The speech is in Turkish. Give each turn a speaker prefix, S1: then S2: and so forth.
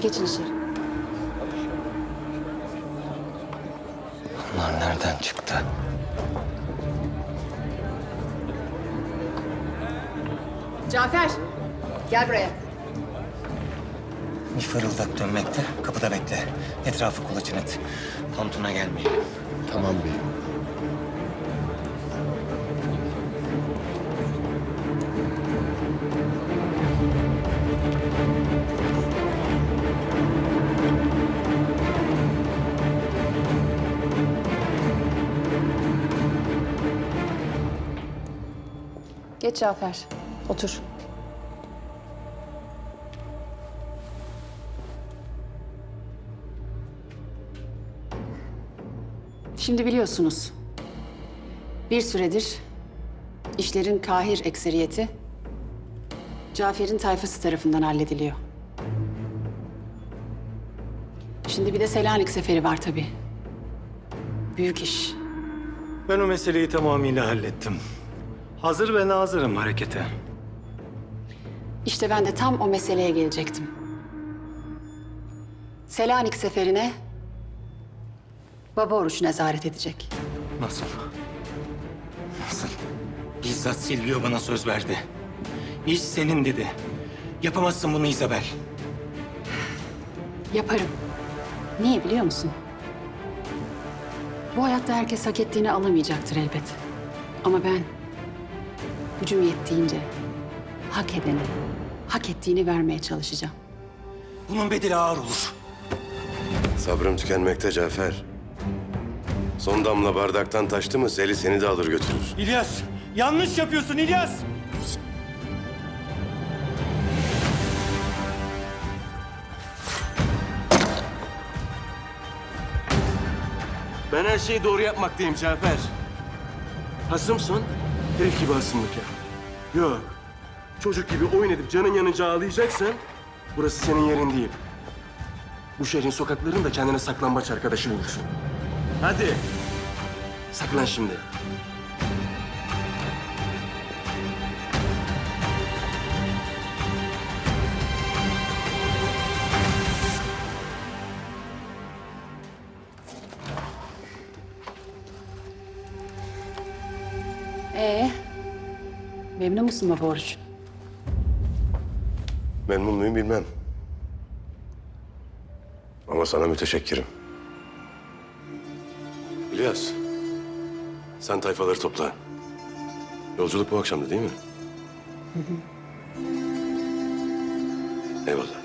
S1: geçin içeri.
S2: Bunlar nereden çıktı?
S1: Cafer, gel buraya.
S2: Bir fırıldak dönmekte. Kapıda bekle. Etrafı kulaçın et. Tantuna gelmeyin.
S3: Tamam beyim.
S1: Geç Cafer, otur. Şimdi biliyorsunuz. Bir süredir işlerin kahir ekseriyeti Cafer'in tayfası tarafından hallediliyor. Şimdi bir de Selanik seferi var tabii. Büyük iş.
S4: Ben o meseleyi tamamıyla hallettim. Hazır ve nazırım harekete.
S1: İşte ben de tam o meseleye gelecektim. Selanik seferine Baba Oruç nezaret edecek.
S2: Nasıl? Nasıl? Bizzat Silvio bana söz verdi. İş senin dedi. Yapamazsın bunu Isabel.
S1: Yaparım. Niye biliyor musun? Bu hayatta herkes hak ettiğini alamayacaktır elbet. Ama ben gücüm yettiğince hak edene, hak ettiğini vermeye çalışacağım.
S2: Bunun bedeli ağır olur.
S3: Sabrım tükenmekte Cafer. Son damla bardaktan taştı mı Zeli seni de alır götürür.
S4: İlyas, yanlış yapıyorsun İlyas.
S5: Ben her şeyi doğru yapmaktayım Cafer. Hasımsın, herif gibi hasımlık ya. Yok, çocuk gibi oyun edip canın yanınca ağlayacaksan... ...burası senin yerin değil. Bu şehrin sokaklarında kendine saklambaç arkadaşı bulursun. Hadi, saklan şimdi.
S1: Ee, memnun musun Baba Oruç?
S3: Memnun muyum bilmem. Ama sana müteşekkirim. İlyas, sen tayfaları topla. Yolculuk bu akşamdı değil mi? Eyvallah.